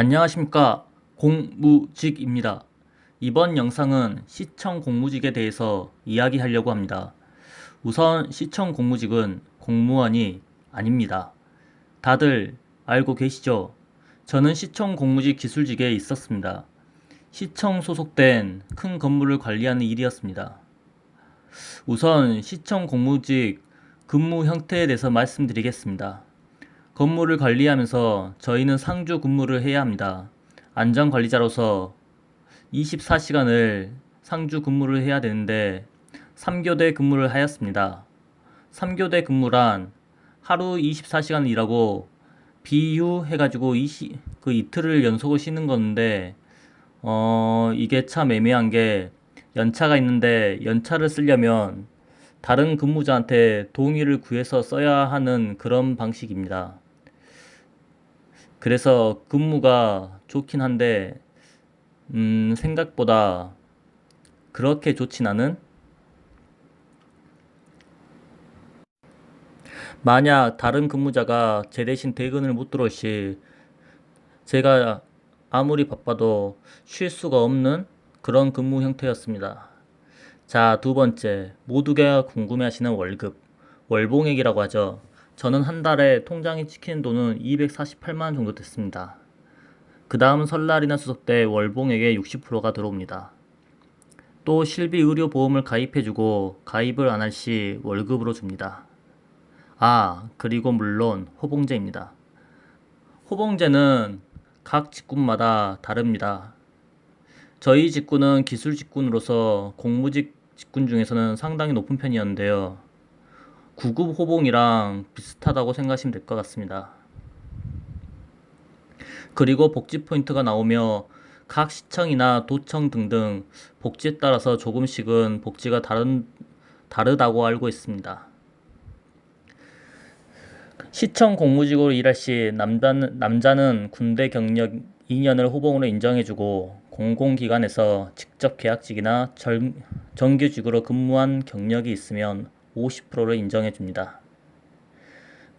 안녕하십니까 공무직입니다. 이번 영상은 시청 공무직에 대해서 이야기하려고 합니다. 우선 시청 공무직은 공무원이 아닙니다. 다들 알고 계시죠? 저는 시청 공무직 기술직에 있었습니다. 시청 소속된 큰 건물을 관리하는 일이었습니다. 우선 시청 공무직 근무 형태에 대해서 말씀드리겠습니다. 건물을 관리하면서 저희는 상주 근무를 해야 합니다. 안전관리자로서 24시간을 상주 근무를 해야 되는데 3교대 근무를 하였습니다. 3교대 근무란 하루 24시간 일하고 비유 해가지고 20, 그 이틀을 연속을 쉬는 건데 어 이게 참 애매한 게 연차가 있는데 연차를 쓰려면 다른 근무자한테 동의를 구해서 써야 하는 그런 방식입니다. 그래서 근무가 좋긴 한데, 음, 생각보다 그렇게 좋진 않은? 만약 다른 근무자가 제 대신 퇴근을 못 들어올 시, 제가 아무리 바빠도 쉴 수가 없는 그런 근무 형태였습니다. 자, 두 번째, 모두가 궁금해 하시는 월급, 월봉액이라고 하죠. 저는 한 달에 통장에 찍히는 돈은 248만 원 정도 됐습니다. 그 다음 설날이나 추석 때 월봉액의 60%가 들어옵니다. 또 실비 의료 보험을 가입해주고 가입을 안 할 시 월급으로 줍니다. 아, 그리고 물론 호봉제입니다. 호봉제는 각 직군마다 다릅니다. 저희 직군은 기술 직군으로서 공무직 직군 중에서는 상당히 높은 편이었는데요. 9급 호봉이랑 비슷하다고 생각하시면 될 것 같습니다. 그리고 복지 포인트가 나오며 각 시청이나 도청 등등 복지에 따라서 조금씩은 복지가 다른, 다르다고 알고 있습니다. 시청 공무직으로 일할 시 남자는, 남자는 군대 경력 2년을 호봉으로 인정해주고 공공기관에서 직접 계약직이나 정, 정규직으로 근무한 경력이 있으면 50%를 인정해 줍니다.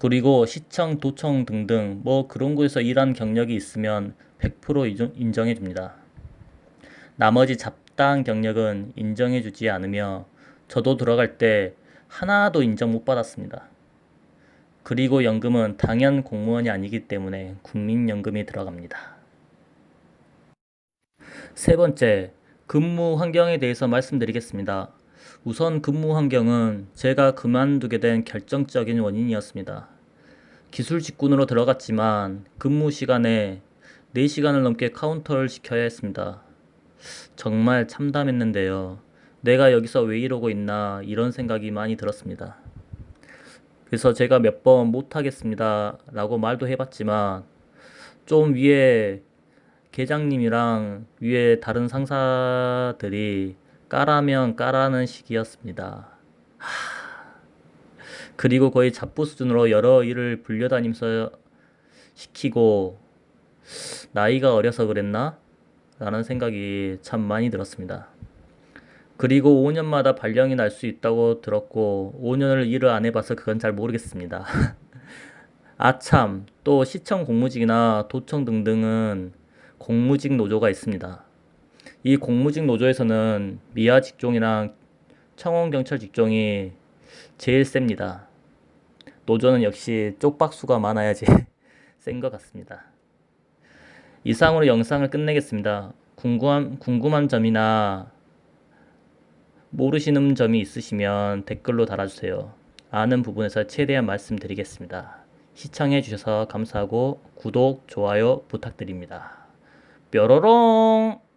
그리고 시청, 도청 등등 뭐 그런 곳에서 일한 경력이 있으면 100% 인정해 줍니다. 나머지 잡다한 경력은 인정해 주지 않으며 저도 들어갈 때 하나도 인정 못 받았습니다. 그리고 연금은 당연 공무원이 아니기 때문에 국민연금이 들어갑니다. 세 번째, 근무 환경에 대해서 말씀드리겠습니다. 우선 근무 환경은 제가 그만두게 된 결정적인 원인이었습니다. 기술 직군으로 들어갔지만 근무 시간에 4시간을 넘게 카운터를 지켜야 했습니다. 정말 참담했는데요. 내가 여기서 왜 이러고 있나 이런 생각이 많이 들었습니다. 그래서 제가 몇 번 못하겠습니다 라고 말도 해봤지만 좀 위에 계장님이랑 위에 다른 상사들이 까라면 까라는 시기였습니다. 그리고 거의 잡부 수준으로 여러 일을 불려다니면서 시키고 나이가 어려서 그랬나? 라는 생각이 참 많이 들었습니다. 그리고 5년마다 발령이 날 수 있다고 들었고 5년을 일을 안 해봐서 그건 잘 모르겠습니다. 아참, 또 시청 공무직이나 도청 등등은 공무직 노조가 있습니다. 이 공무직 노조에서는 미아 직종이랑 청원 경찰 직종이 제일 셉니다. 노조는 역시 쪽박수가 많아야지 센 것 같습니다. 이상으로 영상을 끝내겠습니다. 궁금한, 궁금한 점이나 모르시는 점이 있으시면 댓글로 달아주세요. 아는 부분에서 최대한 말씀드리겠습니다. 시청해 주셔서 감사하고 구독, 좋아요 부탁드립니다. 뾰로롱!